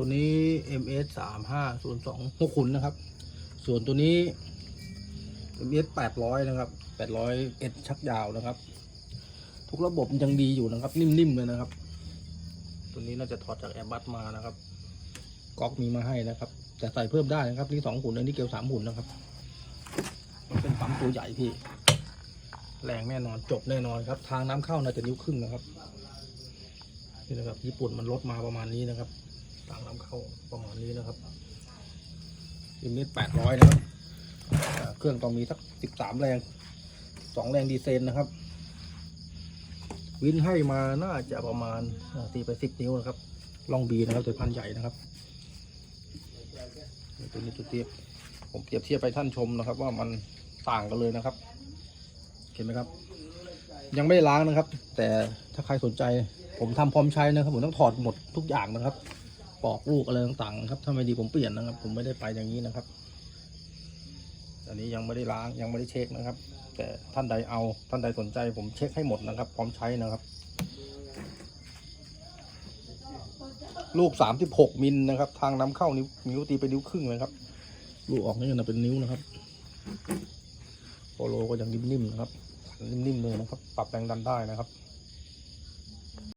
ตัวนี้ ms สามห้าศูนย์สองหกขุนนะครับ ส่วนตัวนี้ ms แปดร้อยนะครับแปดร้อยเอ็ดชักยาวนะครับ ทุกระบบยังดีอยู่นะครับ นิ่มๆเลยนะครับ ตัวนี้น่าจะถอดจากแอร์บัสมานะครับก๊อกมีมาให้นะครับแต่ใส่เพิ่มได้นะครับนี่สองหุ่นอันนี้เกลียวสามหุ่นนะครับ มันเป็นปั๊มตัวใหญ่พี่แรงแน่นอนจบแน่นอนครับ ทางน้ำเข้าน่าจะนิ้วครึ่งนะครับนี่นะครับ ญี่ปุ่นมันลดมาประมาณนี้นะครับ ทางน้ำเข้าประมาณนี้นะครับยูนิตแปดร้อยนะครับเครื่องต้องมีสักสิบสามแรงสองแรงดีเซลนะครับ วินให้มาน่าจะประมาณอ่าตีไปสิบนิ้วนะครับลองบีนะครับตัวพันใหญ่นะครับตัวนี้ตัวเทียบผมเปรียบเทียบไปท่านชมนะครับ ว่ามันต่างกันเลยนะครับ เห็นไหมครับ ยังไม่ได้ล้างนะครับ แต่ถ้าใครสนใจ ผมทำพร้อมใช้นะครับ ผมต้องถอดหมดทุกอย่างนะครับ ปอกลูกอะไรต่างๆครับถ้าไม่ดีผมเปลี่ยนนะครับ ผมไม่ได้ไปอย่างนี้นะครับ อันนี้ยังไม่ได้ล้างยังไม่ได้เช็คนะครับ แต่ท่านใดเอาท่านใดสนใจผมเช็คให้หมดนะครับ พร้อมใช้นะครับ ลูกสามสิบหกมิลนะครับ ทางน้ำเข้านิ้วนิ้วตีไปนิ้วครึ่งนะครับ ลูกออกนี่นะเป็นนิ้วนะครับโปโลก็ยังนิ่มๆนะครับนิ่มๆเลยนะครับ ปรับแรงดันได้นะครับ